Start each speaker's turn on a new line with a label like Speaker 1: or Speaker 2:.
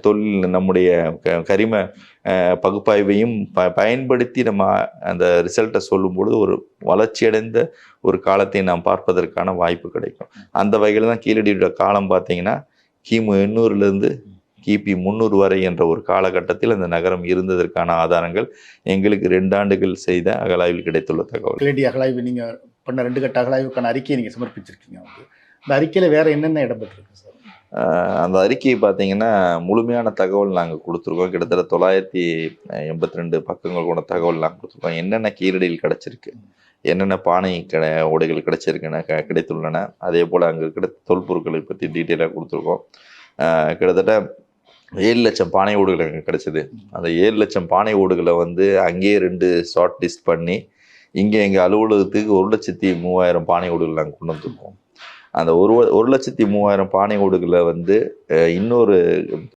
Speaker 1: தொழில் நம்முடைய க- கரிம பகுப்பாய்வையும் ப பயன்படுத்தி நம்ம அந்த ரிசல்ட்டை சொல்லும் பொழுது ஒரு வளர்ச்சியடைந்த ஒரு காலத்தை நாம் பார்ப்பதற்கான வாய்ப்பு கிடைக்கும். அந்த வகையில் தான் கீழடியோட காலம் பார்த்தீங்கன்னா கிமு எண்ணூறுலேருந்து கிபி முந்நூறு வரை என்ற ஒரு காலகட்டத்தில் அந்த நகரம் இருந்ததற்கான ஆதாரங்கள் எங்களுக்கு ரெண்டு ஆண்டுகள் செய்த அகலாய்வில் கிடைத்துள்ள தகவல்.
Speaker 2: கீழடி அகலாய்வு நீங்கள் பண்ண ரெண்டு கட்ட அகலாய்வுக்கான அறிக்கையை நீங்கள் சமர்ப்பிச்சிருக்கீங்க. வந்து இந்த அறிக்கையில் வேறு என்னென்ன இடம்பெற்றிருக்கு சார்?
Speaker 1: அந்த அறிக்கையை பார்த்தீங்கன்னா முழுமையான தகவல் நாங்கள் கொடுத்துருக்கோம். கிட்டத்தட்ட தொள்ளாயிரத்தி எண்பத்தி ரெண்டு பக்கங்கள் கொண்ட தகவல் நாங்கள் கொடுத்துருக்கோம். என்னென்ன கீரடியில் கிடச்சிருக்கு? என்னென்ன பானை கிட உடைகள் கிடைச்சிருக்குன்னு க கிடைத்துள்ளன. அதே போல் அங்கே இருக்கிற தொல்பொருட்களை பற்றி டீட்டெயிலாக கொடுத்துருக்கோம். கிட்டத்தட்ட ஏழு லட்சம் பானை ஓடுகள் அங்கே கிடச்சிது. அந்த ஏழு லட்சம் பானை ஓடுகளை வந்து அங்கேயே ரெண்டு ஷார்ட் லிஸ்ட் பண்ணி இங்கே எங்கள் அலுவலகத்துக்கு ஒரு லட்சத்தி மூவாயிரம் பானை ஓடுகள் நாங்கள் கொண்டு வந்திருக்கோம். அந்த ஒரு ஒரு லட்சத்தி மூவாயிரம் பானை ஓடுகளை வந்து இன்னொரு